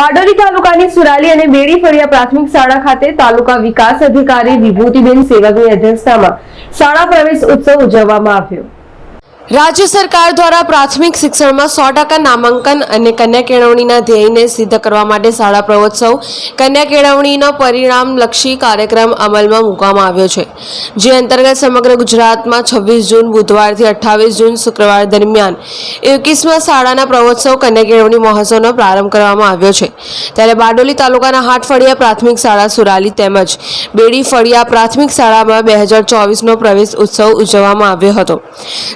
બારડોલી તાલુકાની સુરાલી અને બેડી ફળિયા પ્રાથમિક શાળા ખાતે તાલુકા વિકાસ અધિકારી વિભૂતિબેન સેવકની અધ્યક્ષતામાં શાળા પ્રવેશ ઉત્સવ ઉજવવામાં આવ્યો. રાજ્ય સરકાર દ્વારા પ્રાથમિક શિક્ષણમાં સો ટકા નામાંકન અને કન્યા કેળવણીના ધ્યેયને સિદ્ધ કરવા માટે શાળા પ્રવોત્સવ કન્યા કેળવણીનો પરિણામલક્ષી કાર્યક્રમ અમલમાં મૂકવામાં આવ્યો છે. જે અંતર્ગત સમગ્ર ગુજરાતમાં છવ્વીસ જૂન, બુધવારથી અઠ્ઠાવીસ જૂન, શુક્રવાર દરમિયાન એકવીસમાં શાળાના પ્રવોત્સવ કન્યા કેળવણી મહોત્સવનો પ્રારંભ કરવામાં આવ્યો છે. ત્યારે બારડોલી તાલુકાના હાટફળિયા પ્રાથમિક શાળા સુરાલી તેમજ બેડી ફળિયા પ્રાથમિક શાળામાં બે હજાર ચોવીસનો પ્રવેશ ઉત્સવ ઉજવવામાં આવ્યો હતો.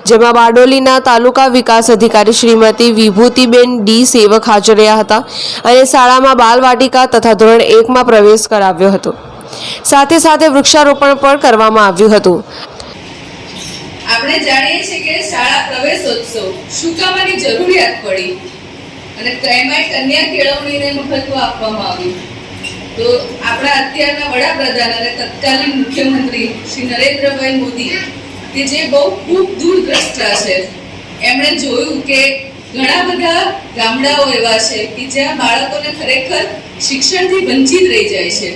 જેમાં બારડોલીના તાલુકા વિકાસ અધિકારી શ્રીમતી વિભૂતિબેન ડી સેવક હાજર રહ્યા હતા અને શાળામાં બાલવાટિકા તથા ધોરણ એકમાં પ્રવેશ કરાવ્યો હતો. સાથે સાથે વૃક્ષારોપણ પણ કરવામાં આવ્યું હતું. આપણે જાણીએ છીએ કે શાળા પ્રવેશોત્સવ શું કામની જરૂરિયાત પડી અને એમાંય કન્યા કેળવણીને મહત્વ આપવામાં આવ્યું. તો આપણા અત્યારના વડાપ્રધાન અને તત્કાલીન મુખ્યમંત્રી શ્રી નરેન્દ્રભાઈ મોદી કે જે બહુ ખૂબ દૂરદ્રષ્ટા છે. એમણે જોયું કે ઘણા બધા ગામડાઓ એવા છે કે જ્યાં બાળકોને ખરેખર શિક્ષણથી વંચિત રહી જાય છે.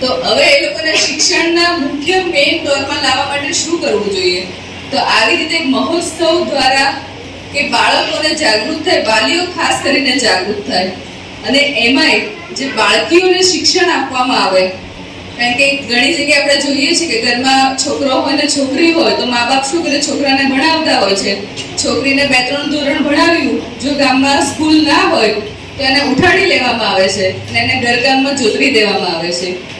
તો હવે એ લોકોને શિક્ષણના મુખ્ય મેઇન દોરમાં લાવવા માટે શું કરવું જોઈએ? તો આવી રીતે મહોત્સવ દ્વારા કે બાળકોને જાગૃત થાય, વાલીઓ ખાસ કરીને જાગૃત થાય. અને એમાંય જે બાળકીઓને શિક્ષણ આપવામાં આવે કારણ કે ઘણી જગ્યાએ આપણે જોઈએ છીએ કે ઘરમાં છોકરો હોય ને છોકરી હોય તો મા બાપ શું કરે? છોકરાને ભણાવતા હોય છે. છોકરીને બે, ત્રણ ધોરણ ભણાવ્યું, જો ગામમાં સ્કૂલ ના હોય, તો એને ઉઠાડી લેવામાં આવે છે અને એને ઘરકામમાં જોતરી દેવામાં આવે છે.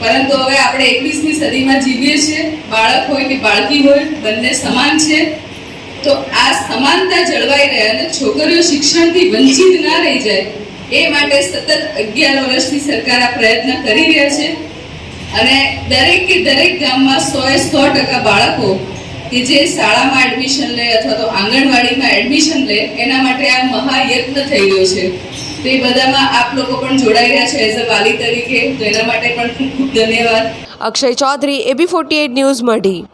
પરંતુ હવે આપણે એકવીસમી સદીમાં જીવીએ છીએ, બાળક હોય કે બાળકી હોય, બંને સમાન છે. તો આ સમાનતા જળવાઈ રહે અને છોકરીઓ શિક્ષણથી વંચિત ના રહી જાય. એ માટે સતત અગિયાર વર્ષથી સરકાર આ પ્રયત્ન કરી રહ્યા છે. અને દરેક કે દરેક ગામમાં સો એ સો ટકા બાળકો કે જે શાળામાં એડમિશન લે અથવા તો આંગણવાડીમાં એડમિશન લે, એના માટે આ મહાયજ્ઞ થઈ ગયો છે. તે બધામાં આપ લોકો પણ જોડાઈ રહ્યા છે એઝ અ વાલી તરીકે, તો એના માટે પણ ખૂબ ખૂબ ધન્યવાદ. Akshay Chaudhari, AB forty news Madhi.